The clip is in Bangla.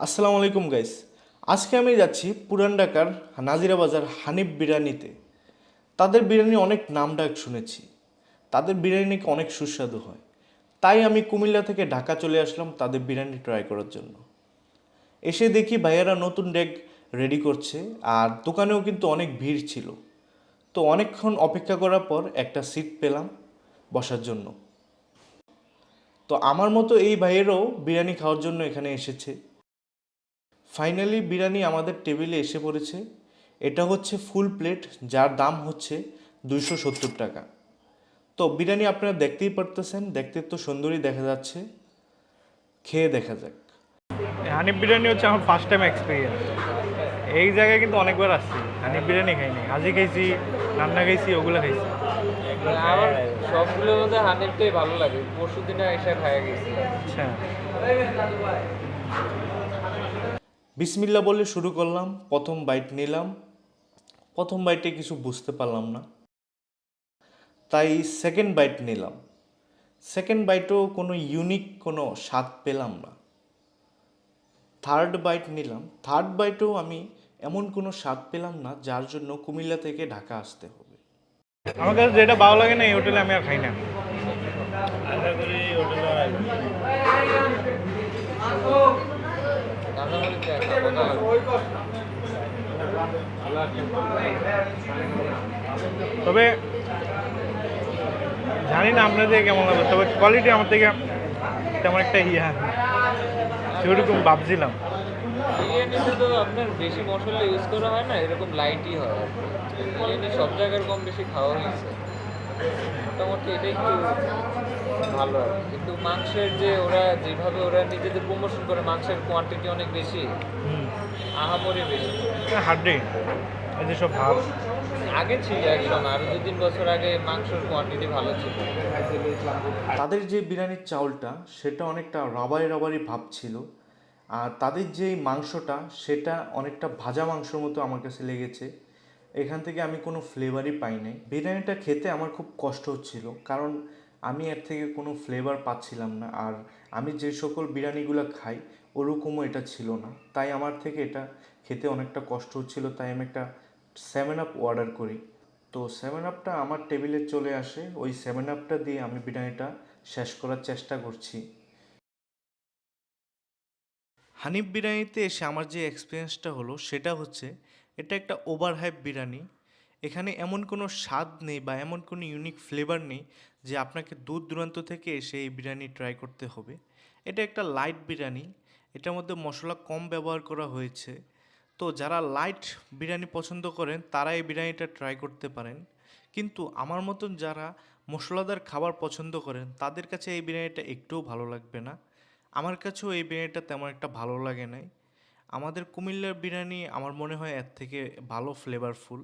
আসসালামু আলাইকুম গাইস আজকে আমি যাচ্ছি পুরান ঢাকার নাজিরা বাজার হানিফ বিরিয়ানিতে। তাদের বিরিয়ানি অনেক নাম ডাক শুনেছি। তাদের বিরিয়ানি নাকি অনেক সুস্বাদু হয়। তাই আমি কুমিল্লা থেকে ঢাকা চলে আসলাম তাদের বিরিয়ানি ট্রাই করার জন্য। এসে দেখি ভাইয়ারা নতুন ডেক রেডি করছে আর দোকানেও কিন্তু অনেক ভিড় ছিল। তো অনেকক্ষণ অপেক্ষা করার পর একটা সিট পেলাম বসার জন্য। তো আমার মতো এই ভাইয়েরও বিরিয়ানি খাওয়ার জন্য এখানে এসেছে। ফাইনালি বিরিয়ানি আমাদের টেবিলে এসে পড়েছে। এটা হচ্ছে ফুল প্লেট যার দাম হচ্ছে দুইশো সত্তর টাকা। তো বিরিয়ানি আপনারা দেখতেই পারতেছেন দেখতে তো সুন্দরই দেখা যাচ্ছে। খেয়ে দেখা যাক। হানিফ বিরিয়ানি হচ্ছে আমার ফার্স্ট টাইম এক্সপিরিয়েন্স এই জায়গায় কিন্তু অনেকবার আসছি। হানিফ বিরিয়ানি খাইনি। হাজি খাইছি রান্না খাইছি ওগুলো খাইছি। আমার সবগুলোর মধ্যে হানিফটাই ভালো লাগে। পরশু দিনে এসে খাইয়া গেছি। আচ্ছা। বিসমিল্লা বলে শুরু করলাম প্রথম বাইট নিলাম। প্রথম বাইটে কিছু বুঝতে পারলাম না। তাই সেকেন্ড বাইট নিলাম। সেকেন্ড বাইটেও কোনো ইউনিক কোনো স্বাদ পেলাম না। থার্ড বাইট নিলাম। থার্ড বাইটেও আমি এমন কোনো স্বাদ পেলাম না যার জন্য কুমিল্লা থেকে ঢাকা আসতে হবে। আমার কাছে যেটা ভালো লাগে না এই হোটেলে আমি আর খাই না। করে মজা লাগে তবে জানি না আপনাদের কেমন লাগবে তবে কোয়ালিটি আমার থেকে তেমন একটা ইয়া সেরকম ভাবছিলাম। বিরিয়ানিতে তো আপনার বেশি মশলা ইউজ করা হয় না, এরকম লাইটই হয়। সব জায়গার কম বেশি খাওয়া হয়েছে। মোটামুটি এটা একটু ভালো আর কিন্তু মাংসের যে ওরা যেভাবে ওরা নিজেদের প্রমোশন করে মাংসের কোয়ান্টিটি অনেক বেশি আহামরি বেশি। হাড্ডি এই যে সব ভাব আগে ছিল একদম আরও দু তিন বছর আগে মাংসের কোয়ান্টিটি ভালো ছিল। তাদের যে বিরিয়ানির চাউলটা সেটা অনেকটা রাবারি রাবারি ভাব ছিল। আর তাদের যে মাংসটা সেটা অনেকটা ভাজা মাংসের মতো আমার কাছে লেগেছে। এখান থেকে আমি কোনো ফ্লেভারই পাই নাই। বিরিয়ানিটা খেতে আমার খুব কষ্ট হচ্ছিল, কারণ আমি এর থেকে কোনো ফ্লেভার পাচ্ছিলাম না, আর আমি যে সকল বিরিয়ানিগুলো খাই, ওরকমও এটা ছিল না। তাই আমার থেকে এটা খেতে অনেকটা কষ্ট হচ্ছিল, তাই আমি একটা সেভেন আপ অর্ডার করি। তো সেভেন আপটা আমার টেবিলে চলে আসে, ওই সেভেন আপটা দিয়ে আমি বিরিয়ানিটা শেষ করার চেষ্টা করছি। হানিফ বিরিয়ানিতে এসে আমার যে এক্সপিরিয়েন্সটা হলো, সেটা হচ্ছে এটা একটা ওভার হাইপ বিরিয়ানি। এখানে এমন কোনো স্বাদ নেই বা এমন কোনো ইউনিক ফ্লেভার নেই যে আপনাকে দূর দূরান্ত থেকে এসে এই বিরিয়ানি ট্রাই করতে হবে। এটা একটা লাইট বিরিয়ানি। এটার মধ্যে মশলা কম ব্যবহার করা হয়েছে। তো যারা লাইট বিরিয়ানি পছন্দ করেন, তারা এই বিরিয়ানিটা ট্রাই করতে পারেন। কিন্তু আমার মতন যারা মশলাদার খাবার পছন্দ করেন, তাদের কাছে এই বিরিয়ানিটা একটুও ভালো লাগবে না। আমার কাছেও এই বিরিয়ানিটা তেমন একটা ভালো লাগে নাই। আমাদের কুমিল্লার বিরিয়ানি আমার মনে হয় এর থেকে ভালো ফ্লেভারফুল